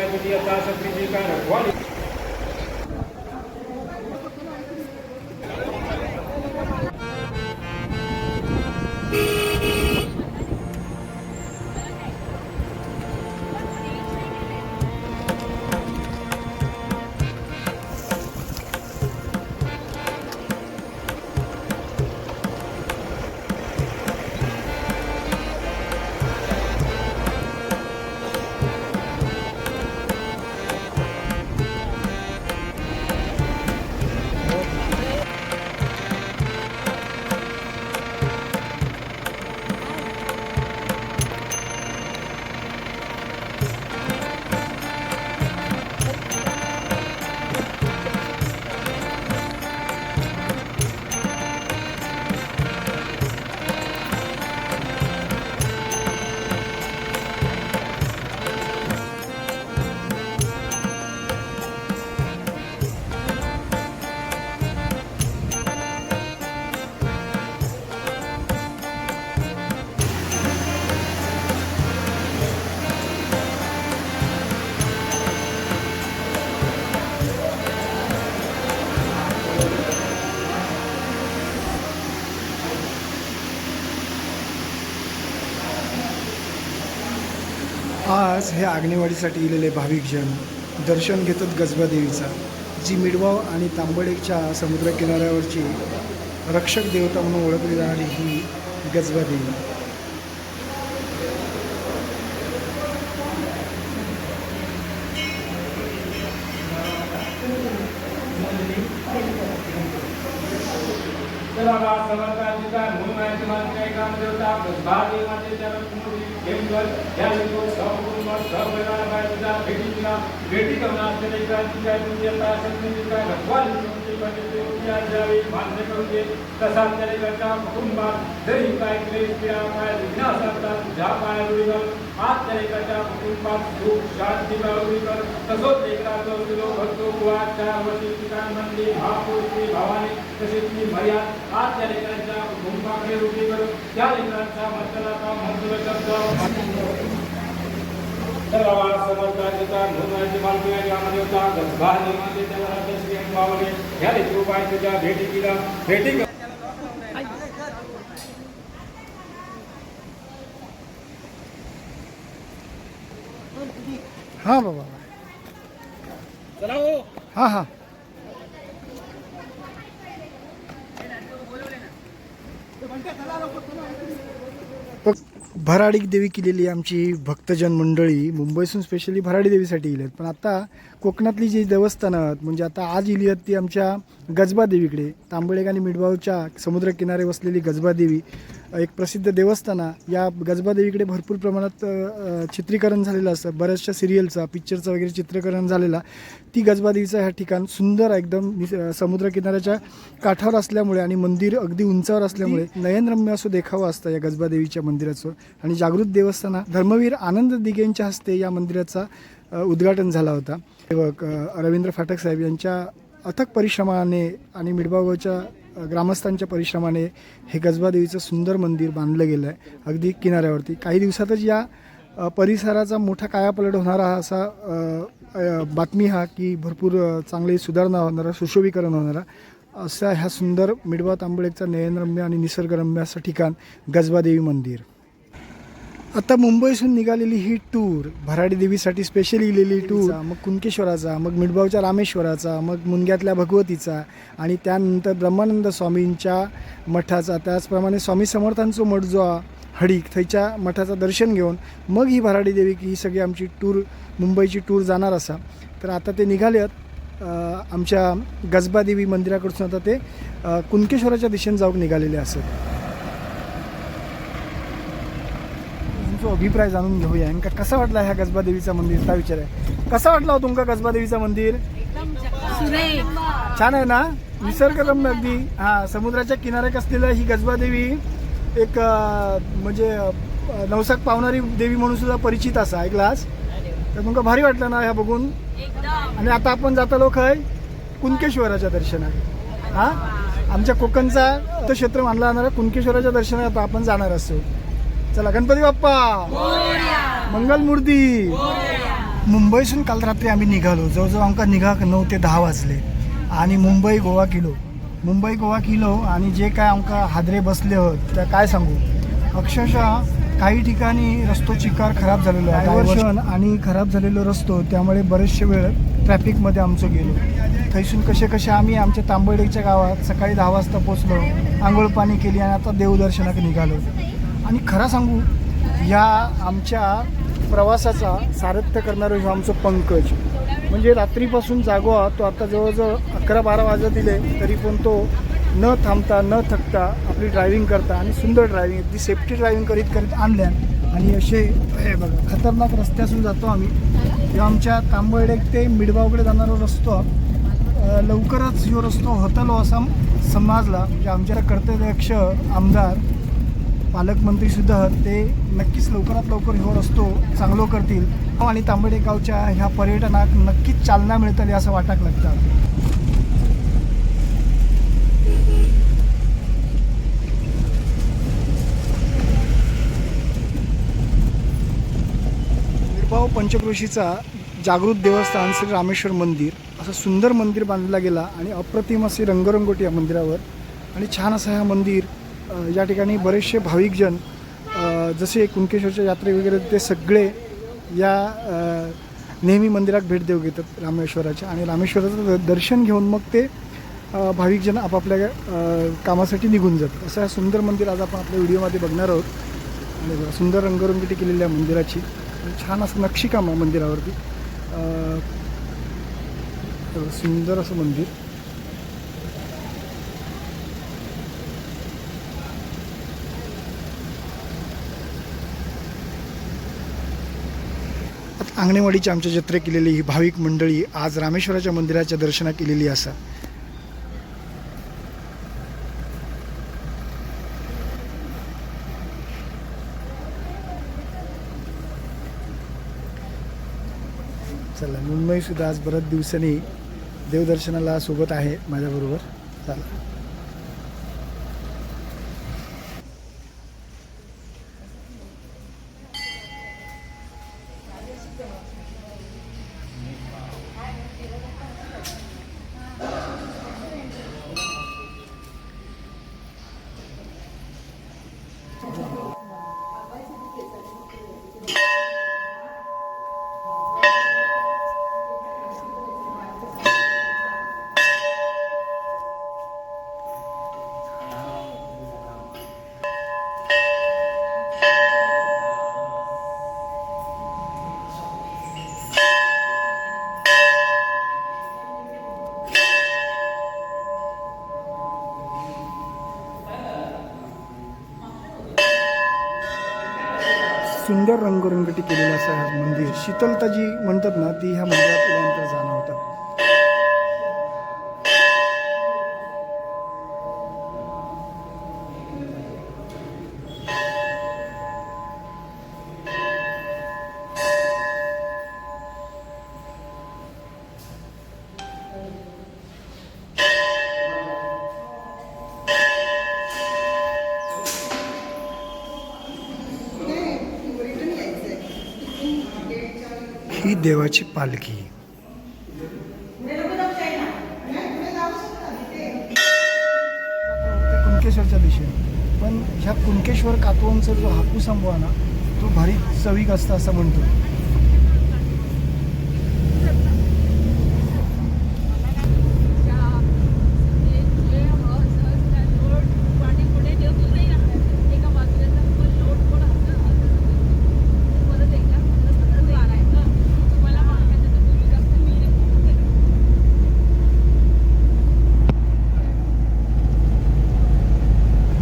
काय तुझी आता सक्तीची आज हे आग्नेवाडीसाठी गेलेले भाविकजन दर्शन घेतात गजबादेवीचा जी मिडवाव आणि तांबडेच्या समुद्रकिनाऱ्यावरची रक्षक देवता म्हणून ओळखली जाणारी ही गजबादेवी बाबा चला बा समर्थाची काय म्हणून आहे तुम्हाला काही काम देवता भावी मातेच्या मूर्ती घेऊन या लोक सहकुटुंब सहपरिवार बाहेरचा भेटी दिला भेटी करून असलेले क्रांती काय तुमची आता सक्तीची द्यावे मान्य दे कुटुंबात जरी काय क्लेश पीडा काय असतात ज्या कुटुंबात सुख शांती मिळवली कर भरतो चार वर्षी ठिकाण म्हणली भावाने तसेच ती मर्याद आज त्या लेकरांच्या कुटुंबाकडे रुढी कर त्या लेकरांचा महत्त्व शब्द सर्व समर्थांचा धर्माची मालकी आहे यामध्ये होता गजबा निर्माते त्याला श्री अंबावले ह्या लेकरूपाय तुझ्या भेटी केला भेटी कर- हां बाबा। हां हां। भराडी देवी केलेली आमची भक्तजन मंडळी मुंबईसून स्पेशली भराडी देवीसाठी गेलेत. पण आता कोकणातली जी देवस्थानं आहेत म्हणजे आता आज इली आहेत ती आमच्या गजबा देवीकडे तांबळेग आणि मिडबावच्या समुद्रकिनारे वसलेली गजबा देवी. एक प्रसिद्ध देवस्थानं या गजबा देवीकडे भरपूर प्रमाणात चित्रीकरण झालेलं असतं. बऱ्याचशा सिरियलचा पिक्चरचं वगैरे चित्रीकरण झालेला ती गजबा देवीचं ह्या ठिकाण सुंदर एकदम समुद्रकिनाऱ्याच्या काठावर असल्यामुळे आणि मंदिर अगदी उंचावर असल्यामुळे नयनरम्य असं देखावं असतं या गजबा देवीच्या मंदिराचं. आणि जागृत देवस्थाना धर्मवीर आनंद दिघेंच्या हस्ते या मंदिराचा उद्घाटन झाला होता. रवींद्र फाटक साहेब यांच्या अथक परिश्रमाने आणि मिडबागावच्या अ, ग्रामस्थांच्या परिश्रमाने हे गजबादेवीचं सुंदर मंदिर बांधलं गेलं आहे अगदी किनाऱ्यावरती. काही दिवसातच या परिसराचा मोठा कायापलट होणारा हा असा बातमी हा की भरपूर चांगली सुधारणा होणारा सुशोभीकरण होणारा. असा ह्या सुंदर मिडवा तांबळेचा नयनरम्य आणि निसर्गरम्य असं ठिकाण गजबादेवी मंदिर. आता मुंबईतून निघालेली ही टूर भराडी देवीसाठी स्पेशली इलेली टूर मग कुणकेश्वराचा मग मिडबावच्या रामेश्वराचा मग मुनग्यातल्या भगवतीचा आणि त्यानंतर ब्रह्मानंद स्वामींच्या मठाचा त्याचप्रमाणे स्वामी समर्थांचो मठ जो हडीक थंयच्या मठाचं दर्शन घेऊन मग ही भराडी देवी ही सगळी आमची टूर मुंबईची टूर जाणार असा. तर आता ते निघाले आहेत अ, आमच्या गजबा देवी मंदिराकडसून आता ते कुणकेश्वराच्या दिशेने जाऊन निघालेले असत. तुमचा अभिप्राय जाणून घेऊया. आणि का कसा वाटला ह्या गजबा देवीचा मंदिरचा विचार आहे? कसा वाटला हो तुमका गजबा देवीचा मंदिर? छान आहे ना? निसर्गरम्य अगदी. हा समुद्राच्या किनाऱ्याक असलेलं ही गजबा देवी एक अं, म्हणजे अं, नवसाक पावणारी देवी म्हणून सुद्धा परिचित असा ऐकलास तर तुमका भारी वाटलं ना ह्या बघून? आणि आता आपण जातालो खय? कुणकेश्वराच्या दर्शनात हा? आमच्या कोकणचा तो क्षेत्र मानला जाणारा कुणकेश्वराच्या दर्शनात आता आपण जाणार असतो. चला गणपती बाप्पा. मंगलमूर्ती मुंबईसून काल रात्री आम्ही निघालो. जवळजवळ आमका निघा नऊ ते दहा वाजले. आणि मुंबई गोवा किलो. मुंबई गोवा किलो आणि जे काय आमका हादरे बसले होत त्या काय सांगू? अक्षरशः काही ठिकाणी रस्तो चिकार खराब झालेलो. आहे डायव्हर्शन आणि खराब झालेलो रस्तो त्यामुळे बरेचसे वेळ ट्रॅफिकमध्ये आमचं गेलो. थैसून कसे कसे आम्ही आमच्या तांबर्डेच्या गावात सकाळी दहा वाजता पोचलो आंघोळ पाणी केली आणि आता देवदर्शनाक निघालो. आणि खरं सांगू या आमच्या प्रवासाचा सारथ्य करणारं हे आमचं पंकज म्हणजे रात्रीपासून जागो तो आता जवळजवळ अकरा बारा वाजत दिले तरी पण तो न थांबता न थकता आपली ड्रायव्हिंग करता आणि सुंदर ड्रायव्हिंग अगदी सेफ्टी ड्रायव्हिंग करीत करीत आणल्या. आणि असे हे बघा खतरनाक रस्त्यातून जातो आम्ही. किंवा आमच्या तांबर्डे ते मिडबावकडे जाणारा रस्तो लवकरच ह्यो रस्तो होतलो असा समाजला म्हणजे आमच्या कर्तव्यक्ष आमदार पालकमंत्रीसुद्धा ते नक्कीच लवकरात लवकर हो रस्तो चांगलो करतील. हो, आणि तांबडे गावच्या ह्या पर्यटनाक नक्कीच चालना मिळतली असं वाटाक लागतं. निर्भाव पंचक्रोशीचा जागृत देवस्थान श्री रामेश्वर मंदिर असं सुंदर मंदिर बांधला गेला आणि अप्रतिम असे रंगरंगोटी या मंदिरावर आणि छान असं ह्या मंदिर या ठिकाणी बरेचसे भाविकजन जसे कुणकेश्वरच्या यात्रे वगैरे ते सगळे या नेहमी मंदिरात भेट देऊ घेतात रामेश्वराच्या. आणि रामेश्वराचं द- दर्शन घेऊन मग ते भाविकजन आपापल्या कामासाठी निघून जातात. असं सुंदर मंदिर आज आपण आपल्या व्हिडिओमध्ये बघणार आहोत. आणि सुंदर रंगरंगीटी केलेली आहे मंदिराची. छान असं नक्षीकाम आहे मंदिरावरती. सुंदर असं मंदिर. आता आमच्या जत्रे केलेली ही भाविक मंडळी आज रामेश्वराच्या मंदिराच्या दर्शना केलेली असा. चला मुंबई सुद्धा आज बऱ्याच दिवसांनी देवदर्शनाला सोबत आहे माझ्याबरोबर. चला. सुंदर रंगरंगटी केलेलं असं मंदिर. शीतलता जी म्हणतात ना ती ह्या मंदिरात जाणवतात देवाची पालखी. कुणकेश्वरच्या दिशेने. पण ह्या कुणकेश्वर कातवांचा जो हापूस आंबो आहे ना तो भारी चवीक असता असं म्हणतो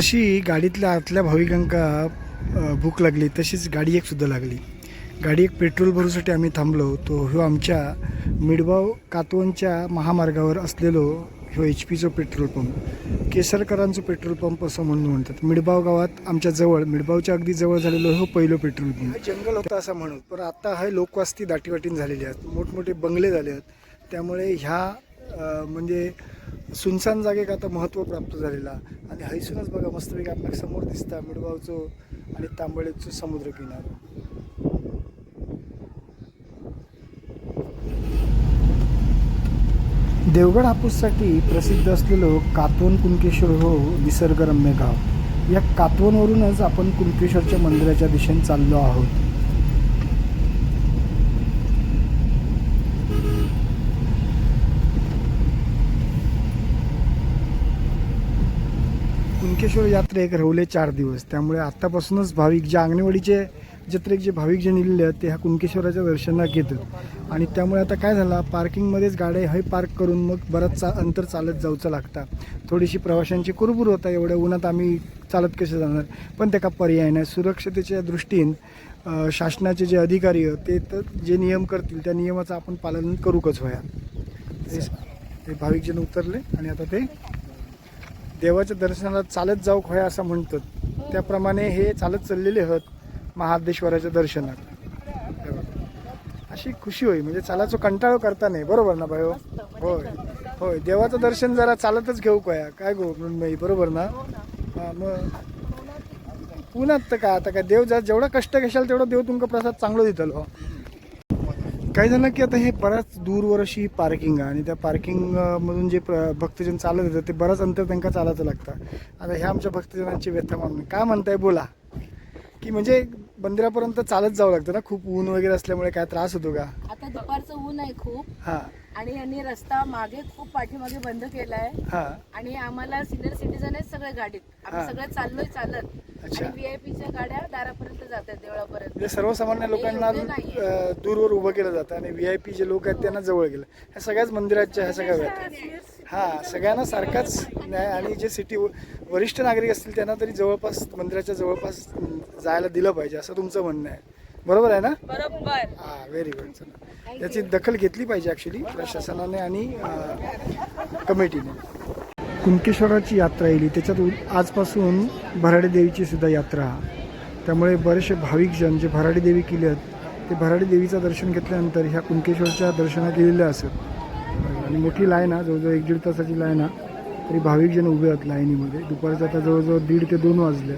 जशी गाडीतल्या आतल्या भाविकांका भूक लागली तशीच गाडी एक सुद्धा लागली. गाडी एक पेट्रोल भरूसाठी आम्ही थांबलो तो ह्यो आमच्या मिडबाव कातवनच्या महामार्गावर असलेलो ह्यो एच पीचो पेट्रोल पंप. केसरकरांचं पेट्रोल पंप असं म्हणून म्हणतात. मिडबाव गावात आमच्या जवळ मिडबावच्या अगदी जवळ झालेलो हो पहिलं पेट्रोल पंप. जंगल होतं असं म्हणून. पण आता हे लोकवस्ती दाटीवाटीन झालेली आहेत. मोठमोठे बंगले झाले आहेत. त्यामुळे ह्या म्हणजे सुनसान जागेक आता महत्त्व प्राप्त झालेला आणि हैसूनच बघा मस्तपैकी आपल्यासमोर दिसता मिडगावचं आणि तांबळेचो समुद्र किनार. देवगड हापूससाठी प्रसिद्ध असलेलं कातवन कुणकेश्वर हो निसर्गरम्य गाव. या कातवनवरूनच आपण कुणकेश्वरच्या मंदिराच्या दिशेने चाललो आहोत. यात्रे यात्रेक रवले चार दिवस. त्यामुळे आत्तापासूनच भाविक जे अंगणवाडीचे जत्रेक जे भाविक जे निघले आहेत ते ह्या कुणकेश्वराच्या दर्शनात घेतात. आणि त्यामुळे आता काय झालं पार्किंगमध्येच गाड्या हे पार्क करून मग बरंच चा अंतर चालत जाऊचं लागतं. थोडीशी प्रवाशांची कुरबुर होता एवढ्या उन्हात आम्ही चालत कसे जाणार? पण त्या का पर्याय नाही. सुरक्षतेच्या दृष्टीने शासनाचे जे अधिकारी आहेत ते तर जे नियम करतील त्या नियमाचं आपण पालन करूकच व्हाया ते- ते भाविकजन उतरले आणि आता ते देवाच्या दर्शनाला चालत जाऊ खोया असं म्हणतात. त्याप्रमाणे हे चालत चाललेले आहेत महादेश्वराच्या दर्शनात. अशी खुशी होई म्हणजे चालायचो कंटाळो करता नाही. बरोबर ना भाई होय. होय देवाचं दर्शन जरा चालतच घेऊ कया काय गो मृण्मयी बरोबर ना? हां मग? पुण्यात तर काय? आता काय देव जा जेवढा कष्ट घेशाल तेवढा देव तुमका प्रसाद चांगलं हो. काय झालं की आता हे बराच दूरवर अशी पार्किंग आहे आणि त्या पार्किंग मधून जे प्र- भक्तजन चालत येतात ते बराच अंतर त्यांना चालायचं लागतं आता ह्या आमच्या भक्तजनांची व्यथा मागणी. काय म्हणताय? बोला. की म्हणजे मंदिरापर्यंत चालत जावं लागतं ना? खूप ऊन वगैरे असल्यामुळे काय त्रास होतो का? आता दुपारचं ऊन आहे खूप. हां. आणि यांनी रस्ता मागे खूप पाठीमागे बंद केलाय. हां. आणि आम्हाला सिनियर सिटीजन आहेत सगळे गाडीत. हा. आम्ही सगळे चाललोय चालत. अच्छा. आणि व्हीआयपीच्या गाड्या दारापर्यंत जात आहेत देवळापर्यंत. म्हणजे सर्वसामान्य लोकांना योग्य नाहीये. अ, दूरवर उभं केलं जातं आणि व्ही आय पी जे लोक आहेत त्यांना जवळ केलं ह्या सगळ्याच मंदिराच्या ह्या सगळ्या हां सगळ्यांना सारखाच न्याय आणि जे सिटी वरिष्ठ नागरिक असतील त्यांना तरी जवळपास मंदिराच्या जवळपास जायला दिलं पाहिजे असं तुमचं म्हणणं आहे. बरोबर आहे ना? बरोबर. हां व्हेरी गुड चला. याची दखल घेतली पाहिजे ॲक्च्युली प्रशासनाने आणि कमिटीने. कुणकेश्वराची यात्रा येईल. त्याच्यात आजपासून भराडी देवीची सुद्धा यात्रा. त्यामुळे बरेचसे भाविक जन जे भराडी देवी केले आहेत ते भराडी देवीचं दर्शन घेतल्यानंतर ह्या कुणकेश्वरच्या दर्शनात गेलेले असत. आणि मोठी लाईन आहे जवळजवळ एक दीड तासाची लाईन आहे. तरी भाविक जण उभे आहेत लाईनीमध्ये. दुपारचं आता जवळजवळ दीड ते दोन वाजले.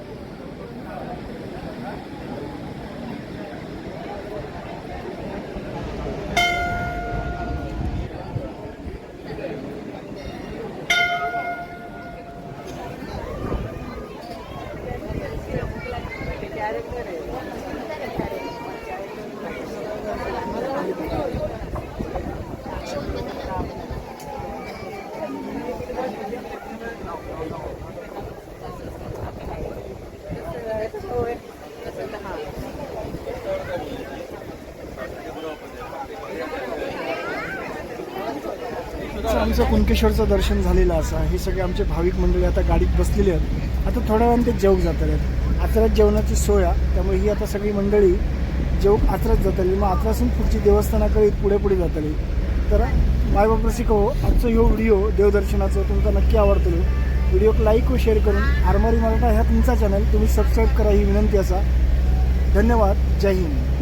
आमचं कुणकेश्वरचं दर्शन झालेलं असं हे सगळे आमचे भाविक मंडळी आता गाडीत बसलेले आहेत. आता थोड्या वेळाने ते जेवक जातात आहेत. आचऱ्यात जेवणाची सोय आहे. त्यामुळे ही आता सगळी मंडळी जेवक आचऱ्यात जाताली मग आचरासून पुढची देवस्थानाकडे पुढे पुढे जातली तर मायबापाशी कहो आजचा ह्यो व्हिडिओ देवदर्शनाचा तुमचा नक्की आवडतो. व्हिडिओक लाईक व शेअर करून आरमारी मराठा ह्या तुमचा चॅनल तुम्ही सबस्क्राईब करा ही विनंती असा. धन्यवाद. जय हिंद.